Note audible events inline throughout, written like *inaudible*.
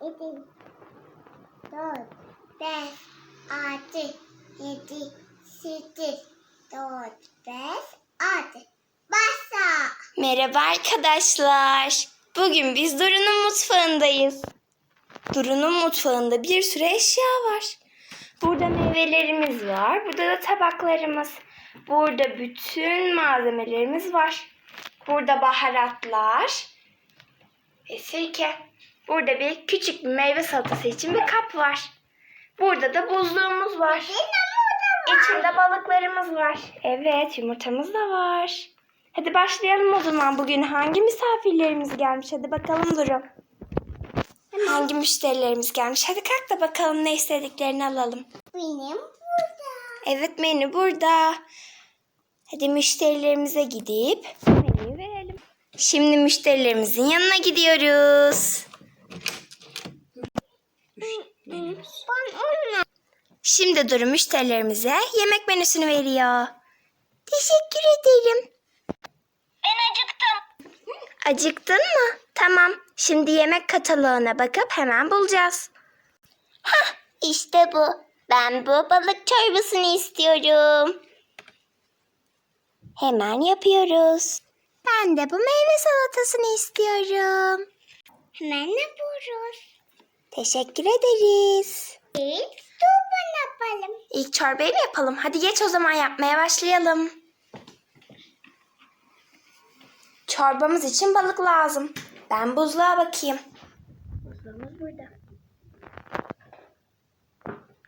iki, dört, beş, altı, yedi, sekiz, dört, beş, altı. Başla. Merhaba arkadaşlar. Bugün biz Duru'nun mutfağındayız. Duru'nun mutfağında bir sürü eşya var. Burada meyvelerimiz var. Burada da tabaklarımız. Burada bütün malzemelerimiz var. Burada baharatlar ve sirke. Burada bir küçük bir meyve salatası için bir kap var. Burada da buzluğumuz var. İçinde balıklarımız var. Evet yumurtamız da var. Hadi başlayalım o zaman. Bugün hangi misafirlerimiz gelmiş? Hadi bakalım Duru. Hangi müşterilerimiz gelmiş? Hadi kalk da bakalım ne istediklerini alalım. Benim burada. Evet menü burada. Hadi müşterilerimize gidip menüyü verelim. Şimdi müşterilerimizin yanına gidiyoruz. Ben onu. Şimdi Duru müşterilerimize yemek menüsünü veriyor. Teşekkür ederim. Ben acıktım. Acıktın mı? Tamam. Şimdi yemek kataloğuna bakıp hemen bulacağız. Hah, işte bu. Ben bu balık çorbasını istiyorum. Hemen yapıyoruz. Ben de bu meyve salatasını istiyorum. Hemen yapıyoruz. Teşekkür ederiz. İlk sopa yapalım. İlk çorbayı mı yapalım? Hadi geç o zaman yapmaya başlayalım. Çorbamız için balık lazım. Ben buzluğa bakayım. Buzluğumuz burada.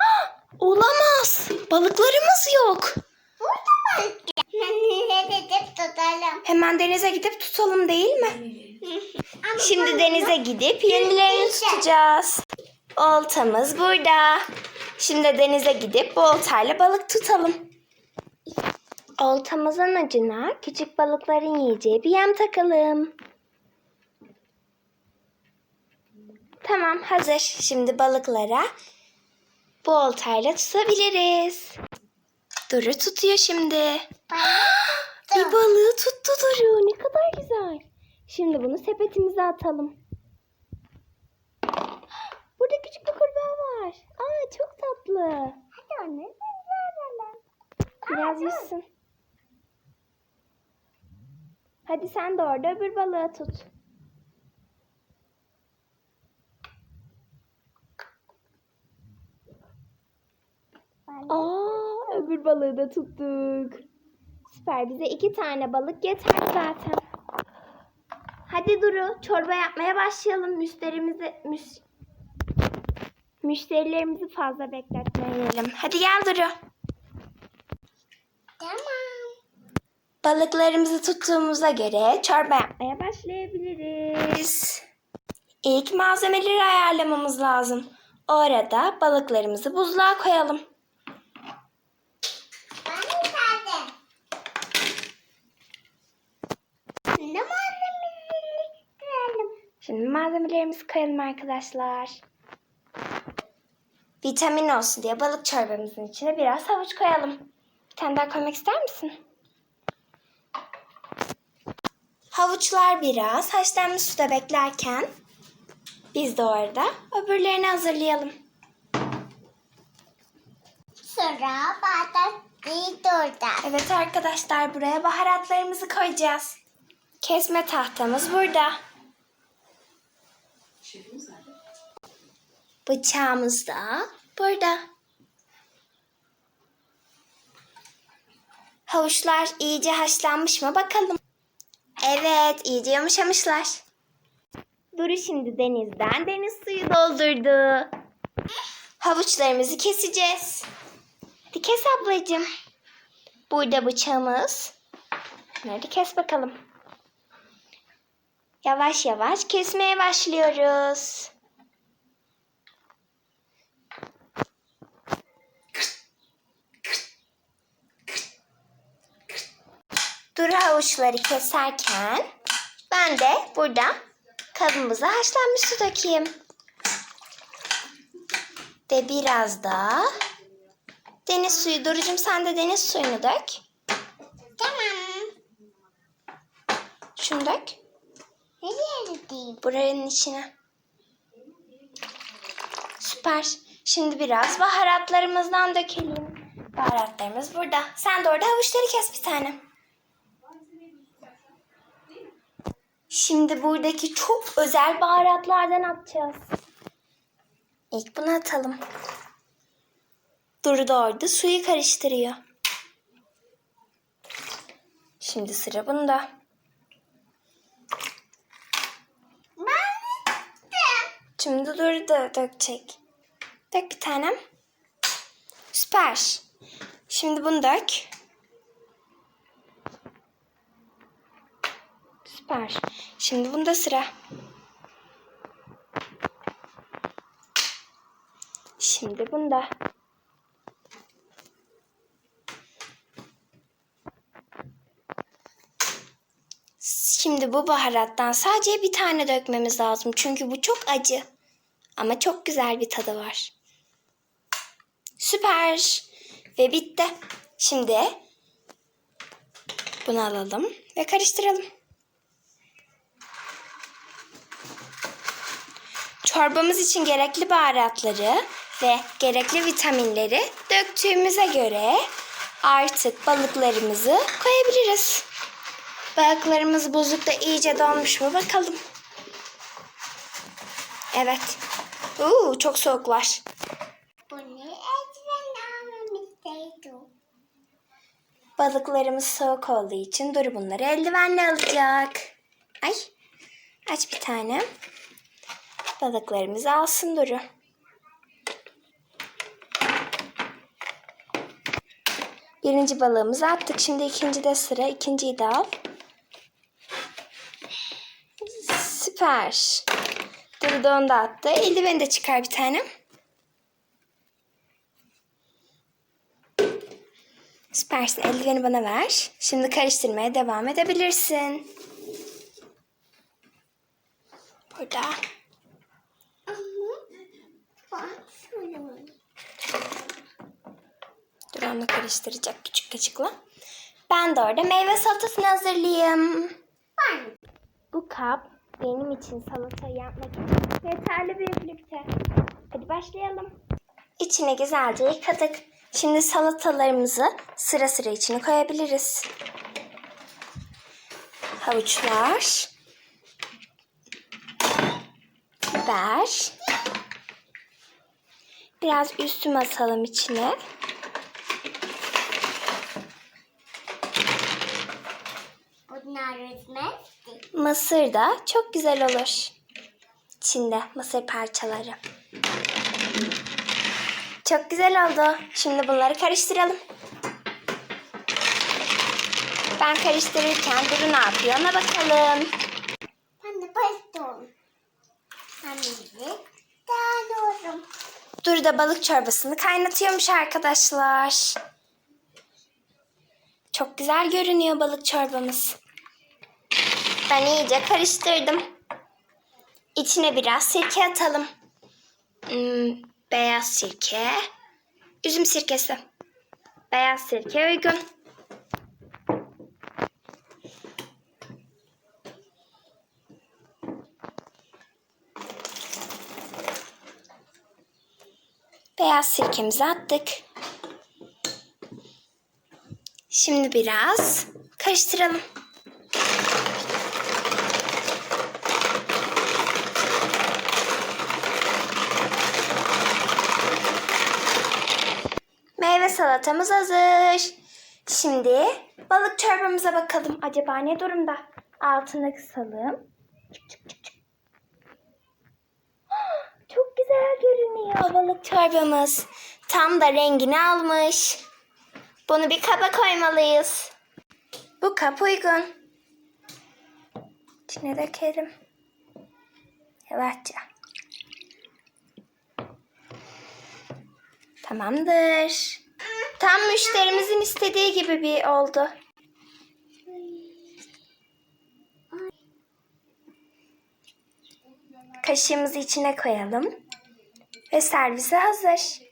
Ah, Olamaz. Balıklarımız yok. Burada balık. *laughs* Hemen edip tutalım. Hemen denize gidip tutalım değil mi? *laughs* Şimdi denize gidip yenilerini tutacağız. Oltamız burada. Şimdi denize gidip bu oltayla balık tutalım. Oltamızın ucuna küçük balıkların yiyeceği bir yem takalım. Tamam hazır. Şimdi balıklara bu oltayla tutabiliriz. Duru tutuyor şimdi. *gasps* Bir balığı tuttu Duru. Ne kadar güzel. Şimdi bunu sepetimize atalım. *gasps* Burada küçük bir kurbağa var. Aa çok tatlı. Hadi onu verelim. Biraz yüzsün. Hadi sen de orada öbür balığı tut. Aa, öbür balığı da tuttuk. Süper. Bize iki tane balık yeter zaten. Hadi Duru, çorba yapmaya başlayalım. Müşterimizi müş... müşterilerimizi fazla bekletmeyelim. Hadi gel Duru. Tamam. Balıklarımızı tuttuğumuza göre çorba yapmaya başlayabiliriz. İlk malzemeleri ayarlamamız lazım. O arada balıklarımızı buzluğa koyalım. Ben yıkadım. Şimdi malzemeleri kıralım. Şimdi malzemelerimizi koyalım arkadaşlar. Vitamin olsun diye balık çorbamızın içine biraz havuç koyalım. Bir tane daha koymak ister misin? Havuçlar biraz haşlanmış suda beklerken biz de orada öbürlerini hazırlayalım. Sonra patatesi burada. Evet arkadaşlar buraya baharatlarımızı koyacağız. Kesme tahtamız burada. Bıçağımız da burada. Havuçlar iyice haşlanmış mı bakalım. Evet iyice yumuşamışlar. Duru şimdi denizden deniz suyu doldurdu. Havuçlarımızı keseceğiz. Hadi kes ablacığım. Burada bıçağımız. Nerede kes bakalım. Yavaş yavaş kesmeye başlıyoruz. Duru havuçları keserken ben de burada kabımıza haşlanmış su dökeyim. Ve biraz da deniz suyu. Durucum sen de deniz suyunu dök. Tamam. Şunu dök. Gideyim? Buranın içine. Süper. Şimdi biraz baharatlarımızdan dökelim. Baharatlarımız burada. Sen de orada havuçları kes bir tane. Şimdi buradaki çok özel baharatlardan atacağız. İlk bunu atalım. Duru da orada suyu karıştırıyor. Şimdi sıra bunda. Ben de. Şimdi Duru da dökecek. Dök bir tanem. Süper. Şimdi bunu dök. Süper. Şimdi bunda sıra. Şimdi bunda. Şimdi bu baharattan sadece bir tane dökmemiz lazım. Çünkü bu çok acı. Ama çok güzel bir tadı var. Süper. Ve bitti. Şimdi bunu alalım ve karıştıralım. Çorbamız için gerekli baharatları ve gerekli vitaminleri döktüğümüze göre artık balıklarımızı koyabiliriz. Balıklarımız buzlukta iyice donmuş mu bakalım. Evet. Uuu çok eldiven almamıştaydı. Balıklarımız soğuk olduğu için Duru bunları eldivenle alacak. Ay aç bir tane. Balıklarımızı alsın Duru. Birinci balığımızı attık. Şimdi ikinci de sıra. İkinciyi de al. Süper. Duru da attı. Eldiveni de çıkar bir tane. Süpersin. Eldiveni bana ver. Şimdi karıştırmaya devam edebilirsin. Burada. Dur onu karıştıracak küçük kaşıkla. Ben de orada meyve salatasını hazırlayayım. Bu kap benim için salata yapmak için yeterli büyüklükte. Hadi başlayalım. İçine güzelce yıkadık. Şimdi salatalarımızı sıra sıra içine koyabiliriz. Havuçlar. Biber. Biraz üstüme atalım içine. bunlar üzmezdi. Mısır da çok güzel olur. İçinde mısır parçaları. Çok güzel oldu. Şimdi bunları karıştıralım. Ben karıştırırken Duru ne yapıyor ona bakalım. Ben de pastım. Ben de dağılıyorum. Duru da balık çorbasını kaynatıyormuş arkadaşlar. Çok güzel görünüyor balık çorbamız. Ben iyice karıştırdım. İçine biraz sirke atalım. Hmm, beyaz sirke, üzüm sirkesi. Beyaz sirke uygun. Beyaz sirkemizi attık. Şimdi biraz karıştıralım. Meyve salatamız hazır. Şimdi balık çorbamıza bakalım. Acaba ne durumda? Altını kısalım. *gasps* Çok güzel görünüyor balık çorbamız. Tam da rengini almış. Bunu bir kaba koymalıyız. Bu kap uygun. İçine dökelim. Yavaşça. Tamamdır. Tam müşterimizin istediği gibi bir oldu. Kaşığımızı içine koyalım. Ve servise hazır.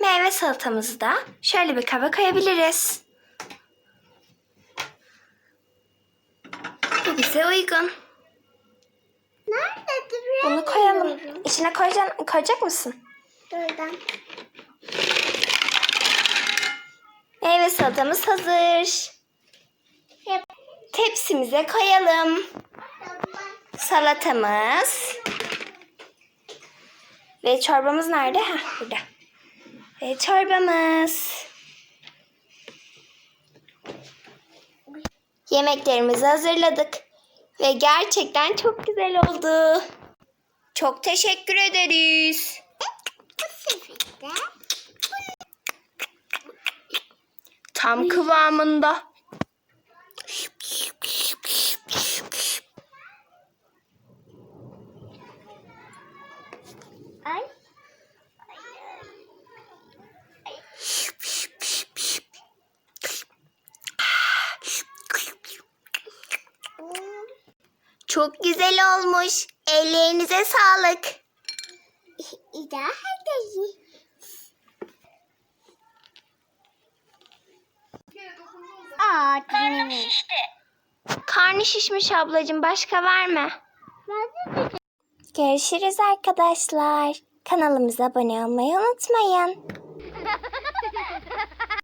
Meyve salatamızı da şöyle bir kaba koyabiliriz. Bu bize uygun. Nerede duruyor? Bunu koyalım. İçine koyacaksın, koyacak mısın? Buradan. Meyve salatamız hazır. Tepsimize koyalım. Salatamız. Ve çorbamız nerede? Heh, burada. Ve çorbamız. Yemeklerimizi hazırladık. Ve gerçekten çok güzel oldu. Çok teşekkür ederiz. Tam kıvamında. ay. Çok güzel olmuş. Ellerinize sağlık. İda Aa, dinlemeyin. Karnı şişmiş ablacığım. Başka var mı? Görüşürüz arkadaşlar. Kanalımıza abone olmayı unutmayın.